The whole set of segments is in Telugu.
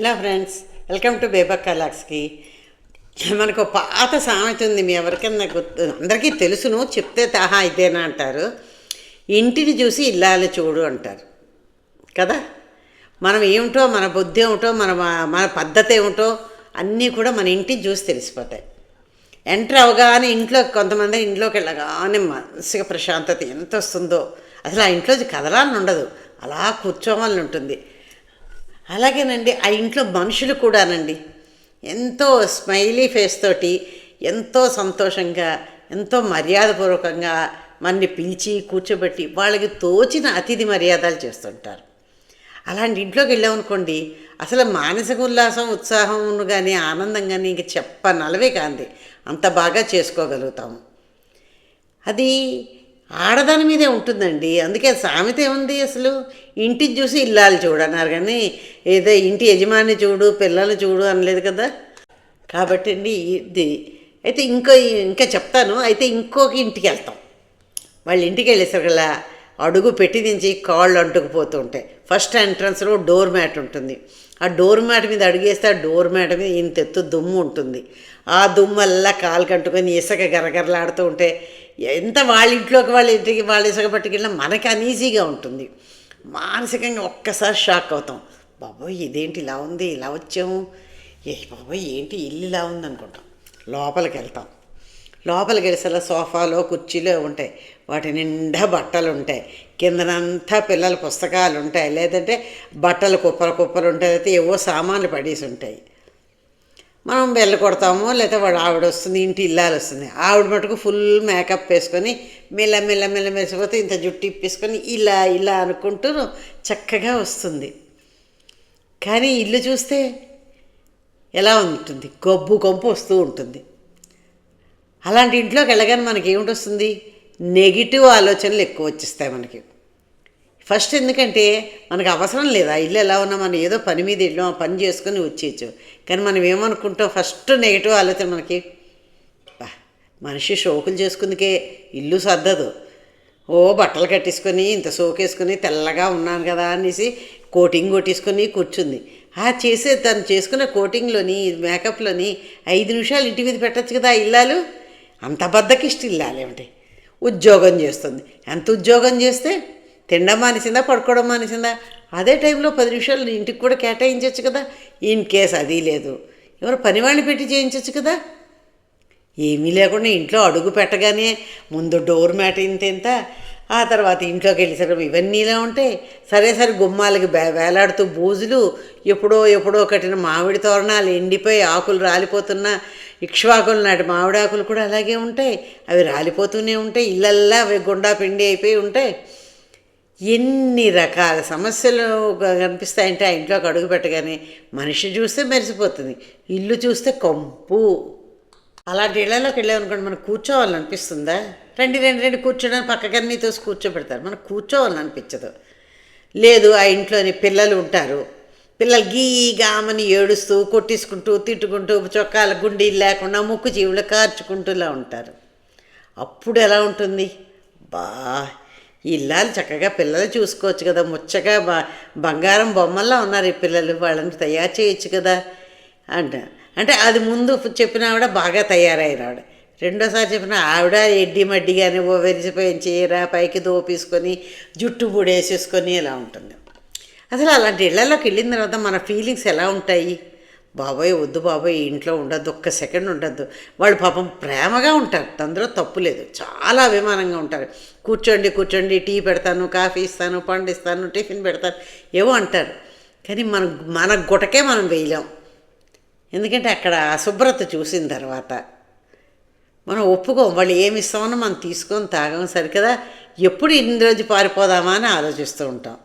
Hello friends welcome to Bebakka లాక్స్కి మనకు ఒక పాత సామెత ఉంది మీ ఎవరికైనా గుర్తు అందరికీ తెలుసును చెప్తే తాహా ఇదేనా అంటారు? ఇంటిని చూసి ఇల్లాలి చూడు అంటారు. కదా? మనం ఏమిటో మన బుద్ధి ఏమిటో మన మన పద్ధతి ఏమిటో అన్నీ కూడా మన ఇంటిని చూసి తెలిసిపోతాయి. ఎంటర్ అవగానే ఇంట్లో కొంతమంది ఇంట్లోకి వెళ్ళగానే మనసుగా ప్రశాంతత ఎంత వస్తుందో. అసలు ఆ ఇంట్లో కదలాలని ఉండదు. అలా కూర్చోవాలని ఉంటుంది. అలాగేనండి ఆ ఇంట్లో మనుషులు కూడానండి. ఎంతో స్మైలీ ఫేస్ తోటి ఎంతో సంతోషంగా ఎంతో మర్యాదపూర్వకంగా మనని పిలిచి కూర్చోబెట్టి వాళ్ళకి తోచిన అతిథి మర్యాదలు చేస్తుంటారు. అలాంటి ఇంట్లోకి వెళ్ళామనుకోండి అసలు మానసిక ఉల్లాసం ఉత్సాహం కానీ ఆనందం కానీ ఇంక చెప్పనలవే కాంది. అంత బాగా చేసుకోగలుగుతాము. అది ఆడదాని మీదే ఉంటుందండి. అందుకే సామెత ఏముంది అసలు? ఇంటిని చూసి ఇల్లాలు చూడన్నారు కానీ ఏదో ఇంటి యజమాని చూడు పిల్లలు చూడు అనలేదు కదా? కాబట్టి అండి ఇది. అయితే ఇంకో ఇంకా చెప్తాను. అయితే ఇంకొక ఇంటికి వెళ్తాం. వాళ్ళ ఇంటికి వెళ్ళేసరికల్లా అడుగు పెట్టి దించి కాళ్ళు అంటుకుపోతూ ఉంటాయి. ఫస్ట్ ఎంట్రన్స్లో డోర్ మ్యాట్ ఉంటుంది. ఆ డోర్ మ్యాట్ మీద అడిగేస్తే ఆ డోర్ మ్యాట్ మీద ఇంత ఎత్తు దుమ్ము ఉంటుంది. ఆ దుమ్మల్లా కాలు కట్టుకొని ఇసుక గరగరలాడుతూ ఉంటే ఎంత వాళ్ళ ఇంట్లోకి వాళ్ళ ఇంటికి వాళ్ళ ఇసుక పట్టుకెళ్ళినా మనకి అనీజీగా ఉంటుంది. మానసికంగా ఒక్కసారి షాక్ అవుతాం. బాబోయ్ ఇదేంటి ఇలా ఉంది? ఇలా వచ్చాము? ఏ బాబోయ్ ఏంటి? ఇల్లు ఇలా ఉంది అనుకుంటాం లోపలికి వెళ్తాం లోపలికి వెళ్ళేసలా సోఫాలో కుర్చీలో ఉంటాయి. వాటి నిండా బట్టలు ఉంటాయి కిందనంతా పిల్లల పుస్తకాలు ఉంటాయి లేదంటే బట్టలు కుప్పలు కుప్పలు ఉంటాయి లేకపోతే ఏవో సామాన్లు పడేసి ఉంటాయి మనం బెల్ల కొడతాము లేకపోతే వాడు ఆవిడ వస్తుంది ఇంటి ఇల్లాలు వస్తుంది. ఆవిడ మటుకు ఫుల్ మేకప్ వేసుకొని మెల్ల మెల్ల మెల్ల మెరిసిపోతే ఇంత జుట్టు ఇప్పేసుకొని ఇలా ఇలా అనుకుంటూ చక్కగా వస్తుంది. కానీ ఇల్లు చూస్తే ఎలా ఉంటుంది? గబ్బు గంపు వస్తూ ఉంటుంది. అలాంటి ఇంట్లోకి వెళ్ళగానే మనకి ఏమిటి వస్తుంది నెగిటివ్ ఆలోచనలు ఎక్కువ వచ్చేస్తాయి మనకి. ఫస్ట్ ఎందుకంటే మనకు అవసరం లేదు ఆ ఇల్లు ఎలా ఉన్నా మనం ఏదో పని మీద వెళ్ళాం ఆ పని చేసుకొని వచ్చేయచ్చు. కానీ మనం ఏమనుకుంటాం ఫస్ట్ నెగిటివ్ ఆలోచన మనకి మనిషి షోకులు చేసుకుందుకే ఇల్లు సర్దదు. ఓ బట్టలు కట్టేసుకొని ఇంత సోకేసుకొని తెల్లగా ఉన్నాను కదా అనేసి కోటింగ్ కొట్టేసుకొని కూర్చుంది. ఆ చేసే తను చేసుకున్న కోటింగ్లోని మేకప్లోని ఐదు నిమిషాలు ఇంటి మీద పెట్టచ్చు కదా ఇల్లాలు? అంత బద్దకిష్ట ఇల్లాలు ఏమిటి ఉద్యోగం చేస్తుంది. ఎంత ఉద్యోగం చేస్తే తినడం మానేసిందా పడుకోవడం మానేసిందా? అదే టైంలో పది నిమిషాలు ఇంటికి కూడా కేటాయించవచ్చు కదా. ఇన్ కేస్ అది లేదు. ఎవరు పనివాణ్ణి పెట్టి చేయించవచ్చు కదా. ఏమీ లేకుండా ఇంట్లో అడుగు పెట్టగానే ముందు డోర్ మ్యాట్ ఇంత ఇంత ఆ తర్వాత ఇంట్లోకి వెళ్ళేసరికి ఇవన్నీ ఇలా ఉంటాయి సరే సరే గుమ్మాలకి బే వేలాడుతూ బూజులు ఎప్పుడో ఎప్పుడో కట్టిన మామిడి తోరణాలు ఎండిపోయి ఆకులు రాలిపోతున్న ఇక్ష్వాకులు నాటి మామిడి ఆకులు కూడా అలాగే ఉంటాయి అవి రాలిపోతూనే ఉంటాయి ఇళ్ళల్లా అవి గుండా పిండి అయిపోయి ఉంటాయి ఎన్ని రకాల సమస్యలు కనిపిస్తాయంటే ఆ ఇంట్లోకి అడుగు పెట్టగానే మనిషి చూస్తే మెరిసిపోతుంది ఇల్లు చూస్తే కంపు. అలాంటి ఇళ్ళలోకి వెళ్ళామనుకోండి మనకు కూర్చోవాలని అనిపిస్తుందా రండి రెండు రెండు కూర్చోడానికి పక్కకన్నీ తోసి కూర్చోబెడతారు. మనకు కూర్చోవాలని అనిపించదు లేదు ఆ ఇంట్లోని పిల్లలు ఉంటారు. పిల్లలు గీగామని ఏడుస్తూ కొట్టించుకుంటూ తిట్టుకుంటూ చొక్కాల గుండీలు లేకుండా ముక్కు జీవులు కార్చుకుంటూలా ఉంటారు. అప్పుడు ఎలా ఉంటుంది? బా ఇల్లాలు చక్కగా పిల్లలు చూసుకోవచ్చు కదా. ముచ్చగా బా బంగారం బొమ్మల్లా ఉన్నారు ఈ పిల్లలు. వాళ్ళని తయారు చేయొచ్చు కదా. అంట అంటే అది ముందు చెప్పిన ఆవిడ బాగా తయారైన ఆవిడ రెండోసారి చెప్పిన ఆవిడ ఎడ్డి మడ్డిగానే ఓ వెరిసిపోయిన చీర పైకి దోపేసుకొని జుట్టు బుడేసేసుకొని ఇలా ఉంటుంది. అసలు అలాంటి ఇళ్ళలోకి వెళ్ళిన తర్వాత మన ఫీలింగ్స్ ఎలా ఉంటాయి? బాబోయ్ వద్దు బాబోయ్ ఇంట్లో ఉండద్దు ఒక్క సెకండ్ ఉండద్దు. వాళ్ళు పాపం ప్రేమగా ఉంటారు అందులో తప్పు లేదు. చాలా అభిమానంగా ఉంటారు. కూర్చోండి కూర్చోండి టీ పెడతాను కాఫీ ఇస్తాను పండు ఇస్తాను టిఫిన్ పెడతాను ఏవో అంటారు. కానీ మన మన గుటకే మనం వేయలేం. ఎందుకంటే అక్కడ అశుభ్రత చూసిన తర్వాత మనం ఒప్పుకోం వాళ్ళు ఏమి ఇస్తామో మనం తీసుకొని తాగం సరికదా? ఎప్పుడు ఇన్ని రోజు పారిపోదామా? అని ఆలోచిస్తూ ఉంటాం.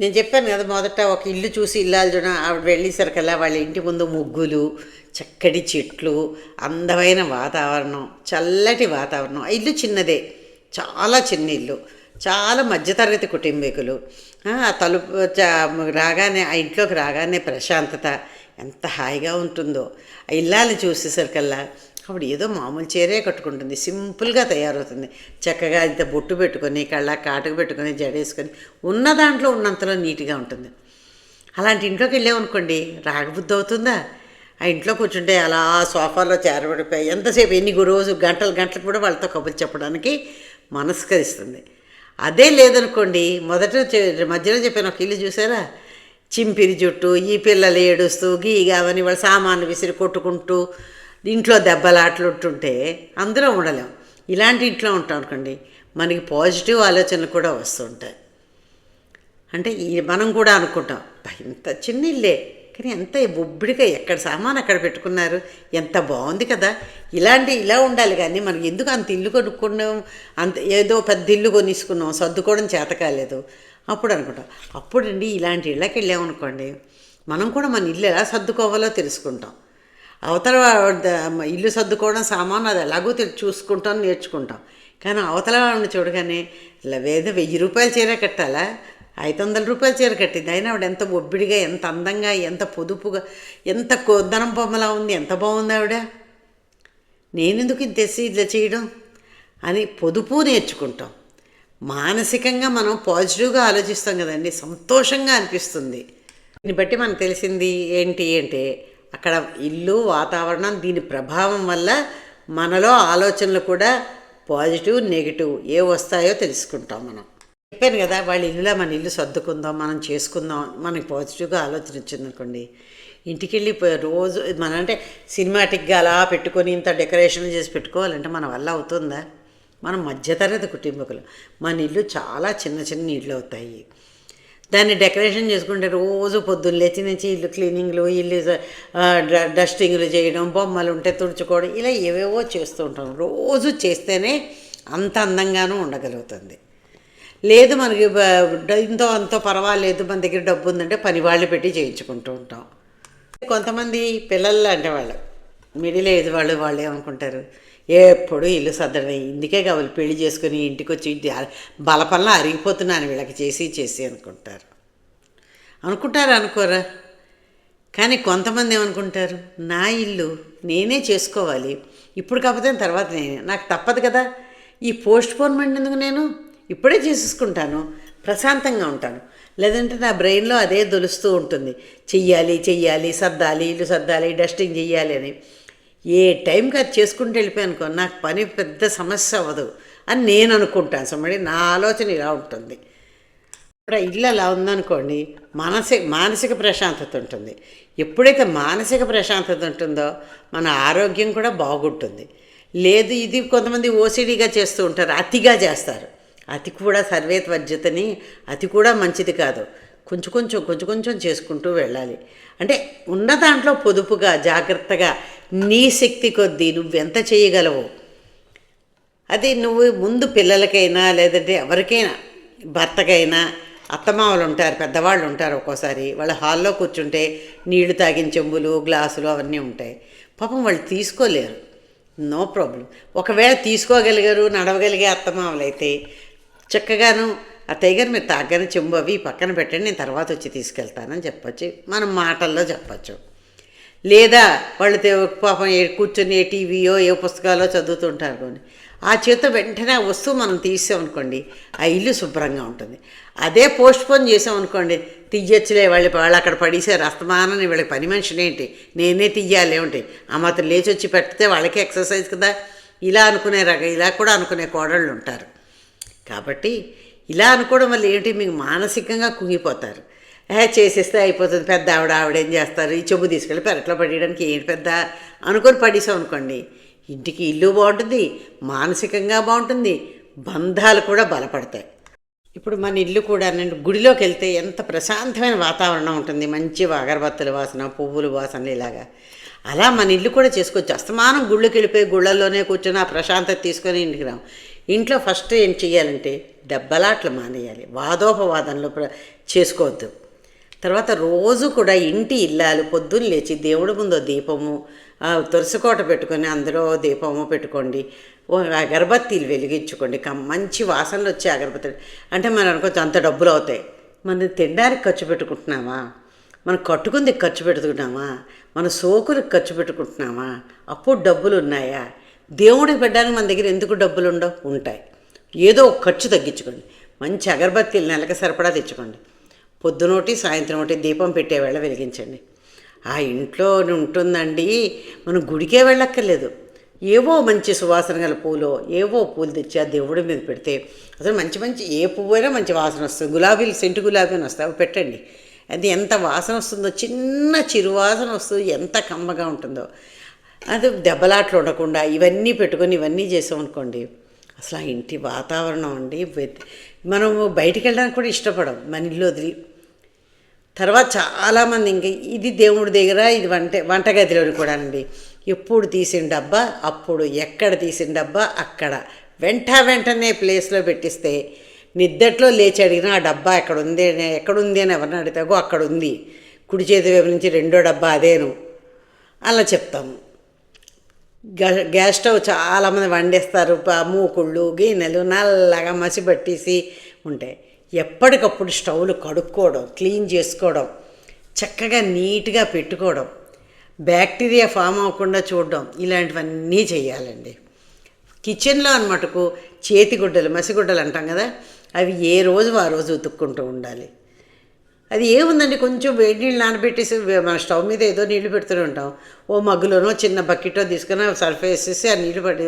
నేను చెప్పాను కదా మొదట ఒక ఇల్లు చూసి ఇల్లాలు చూడ ఆవిడ వెళ్ళేసరికల్లా వాళ్ళ ఇంటి ముందు ముగ్గులు చక్కటి చెట్లు అందమైన వాతావరణం చల్లటి వాతావరణం. ఆ ఇల్లు చిన్నదే చాలా చిన్న ఇల్లు చాలా మధ్యతరగతి కుటుంబీకులు. ఆ తలుపు రాగానే ఆ ఇంట్లోకి రాగానే ప్రశాంతత ఎంత హాయిగా ఉంటుందో. ఆ ఇల్లాలు చూసేసరికల్లా అప్పుడు ఏదో మామూలు చీరే కట్టుకుంటుంది సింపుల్గా తయారవుతుంది. చక్కగా ఇంత బొట్టు పెట్టుకొని కళ్ళ కాటుకు పెట్టుకొని జడేసుకొని ఉన్న దాంట్లో ఉన్నంతలో నీట్గా ఉంటుంది. అలాంటి ఇంట్లోకి వెళ్ళామనుకోండి రాగబుద్ధి అవుతుందా? ఆ ఇంట్లో కూర్చుంటే అలా సోఫాలో చేరబడిపోయి ఎంతసేపు ఎన్ని రోజు గంటలు గంటలు కూడా వాళ్ళతో కబుర్లు చెప్పడానికి మనస్కరిస్తుంది. అదే లేదనుకోండి మొదట మధ్యలో చెప్పిన ఒక ఇల్లు చూసారా? చింపిరి జుట్టు ఈ పిల్లలు ఏడుస్తూ గీగావని వాళ్ళ సామాన్లు విసిరి కొట్టుకుంటూ ఇంట్లో దెబ్బలాట్లు ఉంటుంటే అందులో ఉండలేం. ఇలాంటి ఇంట్లో ఉంటాం అనుకోండి మనకి పాజిటివ్ ఆలోచనలు కూడా వస్తుంటాయి అంటే ఈ మనం కూడా అనుకుంటాం ఇంత చిన్న ఇల్లే కానీ ఎంత బొబ్బిడిగా ఎక్కడ సామాన్ అక్కడ పెట్టుకున్నారు ఎంత బాగుంది కదా ఇలాంటి ఇలా ఉండాలి కానీ మనకి ఎందుకు అంత ఇల్లు కొనుక్కున్నాం అంత ఏదో పెద్ద ఇల్లు కొనిసుకున్నాం సర్దుకోవడం చేత కాలేదు అప్పుడు అనుకుంటాం అప్పుడండి ఇలాంటి ఇళ్ళకి వెళ్ళామనుకోండి మనం కూడా మన ఇల్లు ఎలా సర్దుకోవాలో తెలుసుకుంటాం. అవతల ఇల్లు సర్దుకోవడం సామాను అది ఎలాగో చూసుకుంటాం నేర్చుకుంటాం. కానీ అవతల వాళ్ళని చూడగానే ఇలా వేద వెయ్యి రూపాయల చీర కట్టాలా? ఐదు వందల రూపాయల చీర కట్టింది. అయినా ఆవిడ ఎంత ఒబ్బిడిగా ఎంత అందంగా ఎంత పొదుపుగా ఎంత కొద్దనం బొమ్మలా ఉంది ఎంత బాగుంది ఆవిడ? నేనెందుకు ఇంత ఇట్లా చేయడం? అని పొదుపు నేర్చుకుంటాం. మానసికంగా మనం పాజిటివ్గా ఆలోచిస్తాం కదండి. సంతోషంగా అనిపిస్తుంది. దీన్ని బట్టి మనకు తెలిసింది ఏంటి అంటే అక్కడ ఇల్లు వాతావరణం దీని ప్రభావం వల్ల మనలో ఆలోచనలు కూడా పాజిటివ్ నెగిటివ్ ఏ వస్తాయో తెలుసుకుంటాం మనం. చెప్పాను కదా వాళ్ళ ఇల్లులో మన ఇల్లు సర్దుకుందాం మనం చేసుకుందాం మనకి పాజిటివ్గా ఆలోచన వచ్చిందనుకోండి. ఇంటికి వెళ్ళి రోజు మన అంటే సినిమాటిక్గా అలా పెట్టుకొని ఇంత డెకరేషన్ చేసి పెట్టుకోవాలంటే మన వల్ల అవుతుందా? మనం మధ్యతరగతి కుటుంబకులు. మన ఇల్లు చాలా చిన్న చిన్న ఇళ్ళు అవుతాయి. దాన్ని డెకరేషన్ చేసుకుంటే రోజు పొద్దున్న లేచి నుంచి ఇల్లు క్లీనింగ్లు ఇల్లు డస్టింగ్లు చేయడం బొమ్మలు ఉంటే తుడుచుకోవడం ఇలా ఏవేవో చేస్తూ ఉంటాం. రోజు చేస్తేనే అంత అందంగానూ ఉండగలుగుతుంది. లేదు మనకి ఇంతో అంతో పర్వాలేదు మన దగ్గర డబ్బు ఉందంటే పని వాళ్ళు పెట్టి చేయించుకుంటూ ఉంటాం. కొంతమంది పిల్లలు అంటే వాళ్ళు మిడిల్ ఏజ్ వాళ్ళు వాళ్ళు ఏమనుకుంటారు ఎప్పుడు ఇల్లు సర్దడమే ఇందుకే కావాలి పెళ్ళి చేసుకుని ఇంటికి వచ్చి ఇంటి బలపల్ల అరిగిపోతున్నాను వీళ్ళకి చేసి చేసి అనుకుంటారు. అనుకుంటారు అనుకోరా? కానీ కొంతమంది ఏమనుకుంటారు? నా ఇల్లు నేనే చేసుకోవాలి. ఇప్పుడు కాకపోతే తర్వాత నేనే. నాకు తప్పదు కదా. ఈ పోస్ట్ పోన్మెంట్ ఎందుకు నేను? ఇప్పుడే చేసేసుకుంటాను. ప్రశాంతంగా ఉంటాను. లేదంటే నా బ్రెయిన్లో అదే దొలుస్తూ ఉంటుంది. చెయ్యాలి చెయ్యాలి సర్దాలి ఇల్లు సర్దాలి డస్టింగ్ చెయ్యాలి అని. ఏ టైంకి అది చేసుకుంటూ వెళ్ళిపోయానుకో నాకు పని పెద్ద సమస్య అవ్వదు అని నేను అనుకుంటాను. సమ్మడి నా ఆలోచన ఇలా ఉంటుంది. ఇప్పుడు ఇల్లు అలా ఉందనుకోండి మానసిక మానసిక ప్రశాంతత ఉంటుంది. ఎప్పుడైతే మానసిక ప్రశాంతత ఉంటుందో మన ఆరోగ్యం కూడా బాగుంటుంది. లేదు ఇది కొంతమంది ఓసిడీగా చేస్తూ ఉంటారు అతిగా చేస్తారు. అతి కూడా సర్వేత్ వర్జితని అతి కూడా మంచిది కాదు. కొంచెం కొంచెం కొంచెం కొంచెం చేసుకుంటూ వెళ్ళాలి. అంటే ఉన్న దాంట్లో పొదుపుగా జాగ్రత్తగా నీ శక్తి కొద్దీ నువ్వెంత చేయగలవు? అది నువ్వు ముందు పిల్లలకైనా లేదంటే ఎవరికైనా భర్తకైనా అత్తమామలు ఉంటారు పెద్దవాళ్ళు ఉంటారు ఒక్కోసారి. వాళ్ళ హాల్లో కూర్చుంటే నీళ్ళు తాగిన చెంబులు గ్లాసులు అవన్నీ ఉంటాయి. పాపం వాళ్ళు తీసుకోలేరు. No problem. ఒకవేళ తీసుకోగలిగారు నడవగలిగే అత్తమామలు అయితే చక్కగాను అత్తయ్య గారు మీరు తాగని చెంబు అవి పక్కన పెట్టండి నేను తర్వాత వచ్చి తీసుకెళ్తానని చెప్పచ్చు. మనం మాటల్లో చెప్పచ్చు. లేదా వాళ్ళు పాపం ఏ కూర్చొని ఏ టీవీయో ఏ పుస్తకాలో చదువుతుంటారు కొన్ని. ఆ చేత వెంటనే ఆ వస్తువు మనం తీసామనుకోండి ఆ ఇల్లు శుభ్రంగా ఉంటుంది. అదే పోస్ట్ పోన్ చేసామనుకోండి తీయచ్చులే వాళ్ళు వాళ్ళు అక్కడ పడేసారు అస్తమానం వీళ్ళకి పని మనిషిని ఏంటి? నేనే తీయాలి ఏమిటి? ఆ మాత్రం లేచి వచ్చి పెడితే వాళ్ళకి ఎక్సర్సైజ్ కదా? ఇలా అనుకునే రక ఇలా కూడా అనుకునే కోడళ్ళు ఉంటారు. కాబట్టి ఇలా అనుకోవడం వల్ల ఏంటి? మీకు మానసికంగా కుంగిపోతారు. హే చేసేస్తే అయిపోతుంది. పెద్ద ఆవిడ ఆవిడ ఏం చేస్తారు? ఈ చెబు తీసుకెళ్ళి పెరట్లో పడేయడానికి ఏంటి పెద్ద అనుకొని పడేసాం అనుకోండి. ఇంటికి ఇల్లు బాగుంటుంది మానసికంగా బాగుంటుంది బంధాలు కూడా బలపడతాయి. ఇప్పుడు మన ఇల్లు కూడా నేను గుడిలోకి వెళ్తే ఎంత ప్రశాంతమైన వాతావరణం ఉంటుంది. మంచి అగరబత్తుల వాసన పువ్వుల వాసనలు ఇలాగా. అలా మన ఇల్లు కూడా చేసుకోవచ్చు అస్తమానం గుళ్ళకి వెళ్ళిపోయి గుళ్ళల్లోనే కూర్చొని ఆ ప్రశాంతత తీసుకొని ఇంటికి రాము. ఇంట్లో ఫస్ట్ ఏం చేయాలంటే దెబ్బలాట్లు మానేయాలి. వాదోపవాదంలో చేసుకోవద్దు. తర్వాత రోజు కూడా ఇంటి ఇల్లాలు పొద్దున్న లేచి దేవుడి ముందు దీపము తులసికోట పెట్టుకొని అందులో దీపము పెట్టుకోండి. అగరబత్తీలు వెలిగించుకోండి. మంచి వాసనలు వచ్చే అగరబత్తీలు అంటే మనం అనుకోవచ్చు అంత డబ్బులు అవుతాయి. మనం తినడానికి ఖర్చు పెట్టుకుంటున్నామా? మనం కట్టుకుంది ఖర్చు పెట్టుకుంటున్నామా? మన సోకులకు ఖర్చు పెట్టుకుంటున్నామా? అప్పుడు డబ్బులు ఉన్నాయా? దేవుడికి పెట్టడానికి మన దగ్గర ఎందుకు డబ్బులు ఉండవు? ఉంటాయి. ఏదో ఒక ఖర్చు తగ్గించుకోండి. మంచి అగరబత్తీలు నెలకి సరిపడా తెచ్చుకోండి. పొద్దునోటి సాయంత్రం ఒకటి దీపం పెట్టే వేళ వెలిగించండి. ఆ ఇంట్లో ఉంటుందండి. మనం గుడికే వెళ్ళక్కర్లేదు. ఏవో మంచి సువాసన గల పూలు ఏవో పూలు తెచ్చి ఆ దేవుడి మీద పెడితే అసలు మంచి మంచి ఏ పువ్వు అయినా మంచి వాసన వస్తుంది. గులాబీలు సెంటు గులాబీ అని వస్తాయి. అవి పెట్టండి. అది ఎంత వాసన వస్తుందో చిన్న చిరువాసన వస్తుంది. ఎంత కమ్మగా ఉంటుందో. అది దెబ్బలాట్లు ఉండకుండా ఇవన్నీ పెట్టుకొని ఇవన్నీ చేసామనుకోండి అసలు ఆ ఇంటి వాతావరణం అండి మనం మనము బయటికి వెళ్ళడానికి కూడా ఇష్టపడం మన ఇల్లు వదిలి. తర్వాత చాలామంది ఇంక ఇది దేవుడి దగ్గర ఇది వంట వంటగదిలోని కూడానండి. ఎప్పుడు తీసిన డబ్బా అప్పుడు ఎక్కడ తీసిన డబ్బా అక్కడ. వెంట వెంటనే ప్లేస్లో పెట్టిస్తే నిద్దట్లో లేచి అడిగినా ఆ డబ్బా ఎక్కడ ఉంది ఎక్కడ ఉంది అని ఎవరిని అడిగితాగో అక్కడ ఉంది కుడి చేతి వైపు నుంచి రెండో డబ్బా అదేను. అలా చెప్తాము. గ్యాస్ స్టవ్ చాలామంది వండేస్తారు. మూకుళ్ళు గిన్నెలు నల్లగా మసి పట్టేసి ఉంటాయి ఎప్పటికప్పుడు స్టవ్లు కడుక్కోవడం క్లీన్ చేసుకోవడం చక్కగా నీట్గా పెట్టుకోవడం బ్యాక్టీరియా ఫామ్ అవ్వకుండా చూడడం ఇలాంటివన్నీ చేయాలండి. కిచెన్లో అనమాటకు చేతిగుడ్డలు మసిగుడ్డలు అంటాం కదా అవి ఏ రోజు ఆ రోజు ఉతుక్కుంటూ ఉండాలి. అది ఏముందండి? కొంచెం వేడి నీళ్ళు నానబెట్టేసి మన స్టవ్ మీద ఏదో నీళ్ళు పెడుతూనే ఉంటాం. ఓ మగ్గులోనో చిన్న బకెటో తీసుకుని సర్ఫ్ వేసేసి ఆ నీళ్ళు పడి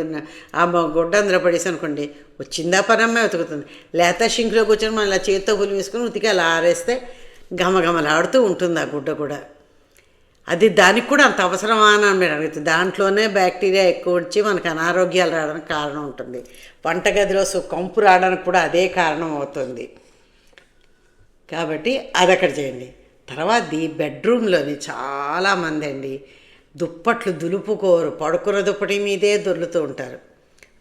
ఆ గుడ్డ అందులో పడేసి అనుకోండి వచ్చిందా పనమ్మే ఉతుకుతుంది. లేత షింక్లో కూర్చొని మనం ఇలా చేతితో పులి వేసుకుని ఉతికి అలా ఆరేస్తే గమగమలాడుతూ ఉంటుంది ఆ గుడ్డ కూడా. అది దానికి కూడా అంత అవసరమా అని మీరు అడుగుతుంది. దాంట్లోనే బ్యాక్టీరియా ఎక్కువ వచ్చి మనకు అనారోగ్యాలు రావడానికి కారణం ఉంటుంది. వంటగదిలో కంపు రావడానికి కూడా అదే కారణం అవుతుంది. కాబట్టి అది అక్కడ చేయండి. తర్వాత బెడ్రూమ్లోని చాలామంది అండి దుప్పట్లు దులుపుకోరు పడుకున్న దుప్పటి మీదే దొర్లుతూ ఉంటారు.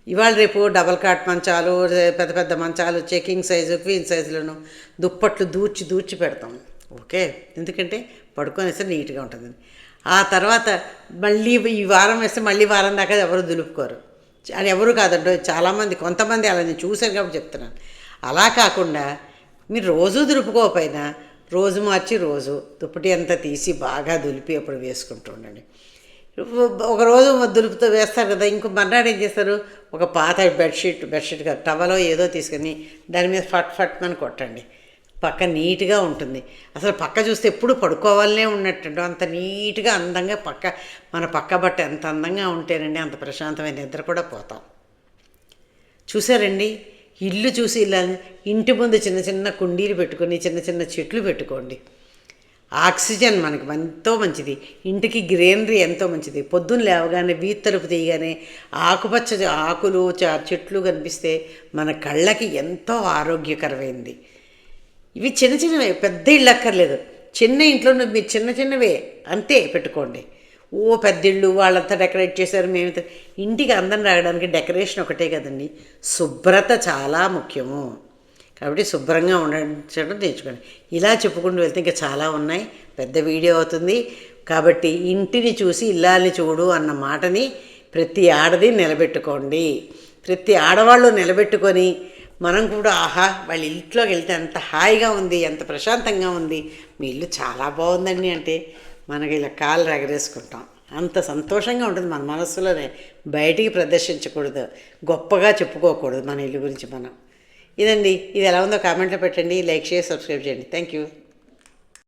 ఇవాళ రేపు డబల్ కాట్ మంచాలు పెద్ద పెద్ద మంచాలు చెకింగ్ సైజు క్వీన్ సైజులను దుప్పట్లు దూర్చి దూర్చి పెడతాం. ఓకే? ఎందుకంటే పడుకొని వేస్తే నీట్గా ఉంటుంది. ఆ తర్వాత మళ్ళీ ఈ వారం వేస్తే మళ్ళీ వారం దాకా ఎవరు దులుపుకోరు. అని ఎవరు కాదండి చాలామంది కొంతమంది అలా నేను చూశాను కాబట్టి చెప్తున్నాను. అలా కాకుండా మీరు రోజు దులుపుకోకపోయినా రోజు మార్చి రోజు దుప్పటి అంతా తీసి బాగా దులిపి అప్పుడు వేసుకుంటూ ఉండండి. ఒక రోజు దులుపుతో వేస్తారు కదా ఇంకో మర్నాడు ఏం చేస్తారు? ఒక పాత బెడ్షీట్ బెడ్షీట్ కాదు టవలో ఏదో తీసుకొని దాని మీద ఫట్ ఫట్ అని కొట్టండి. పక్క నీట్గా ఉంటుంది. అసలు పక్క చూస్తే ఎప్పుడు పడుకోవాలనే ఉన్నట్టు అంత నీట్గా అందంగా పక్క మన పక్క బట్ట ఎంత అందంగా ఉంటేనండి అంత ప్రశాంతమైన నిద్ర కూడా పోతాం. చూసారండి? ఇల్లు చూసి ఇలా ఇంటి ముందు చిన్న చిన్న కుండీలు పెట్టుకొని చిన్న చిన్న చెట్లు పెట్టుకోండి. ఆక్సిజన్ మనకి ఎంతో మంచిది. ఇంటికి గ్రీనరీ ఎంతో మంచిది. పొద్దున్న లేవగానే వీధి తలుపు తీయగానే ఆకుపచ్చ ఆకులు చెట్లు కనిపిస్తే మన కళ్ళకి ఎంతో ఆరోగ్యకరమైంది. ఇవి చిన్న చిన్నవి పెద్ద ఇళ్ళు అక్కర్లేదు. చిన్న ఇంట్లో మీరు చిన్న చిన్నవే అంతే పెట్టుకోండి. ఓ పెద్ద ఇళ్ళు వాళ్ళంతా డెకరేట్ చేశారు మేము ఇంటికి అందం రావడానికి డెకరేషన్ ఒకటే కదండి. శుభ్రత చాలా ముఖ్యము. కాబట్టి శుభ్రంగా ఉండడం నేర్చుకోండి. ఇలా చెప్పుకుంటూ వెళ్తే ఇంకా చాలా ఉన్నాయి. పెద్ద వీడియో అవుతుంది. కాబట్టి ఇంటిని చూసి ఇల్లాలని చూడు అన్న మాటని ప్రతి ఆడది నిలబెట్టుకోండి. ప్రతి ఆడవాళ్ళు నిలబెట్టుకొని మనం కూడా ఆహా వాళ్ళ ఇంట్లోకి వెళ్తే ఎంత హాయిగా ఉంది ఎంత ప్రశాంతంగా ఉంది. మీ ఇల్లు చాలా బాగుందండి అంటే మనకి ఇలా కాళ్ళు ఎగరేసుకుంటాం అంత సంతోషంగా ఉంటుంది మన మనస్సులోనే. బయటికి ప్రదర్శించకూడదు. గొప్పగా చెప్పుకోకూడదు మన ఇల్లు గురించి మనం. ఇదండి. ఇది ఎలా ఉందో కామెంట్లో పెట్టండి. లైక్ చేసి సబ్స్క్రైబ్ చేయండి. Thank you.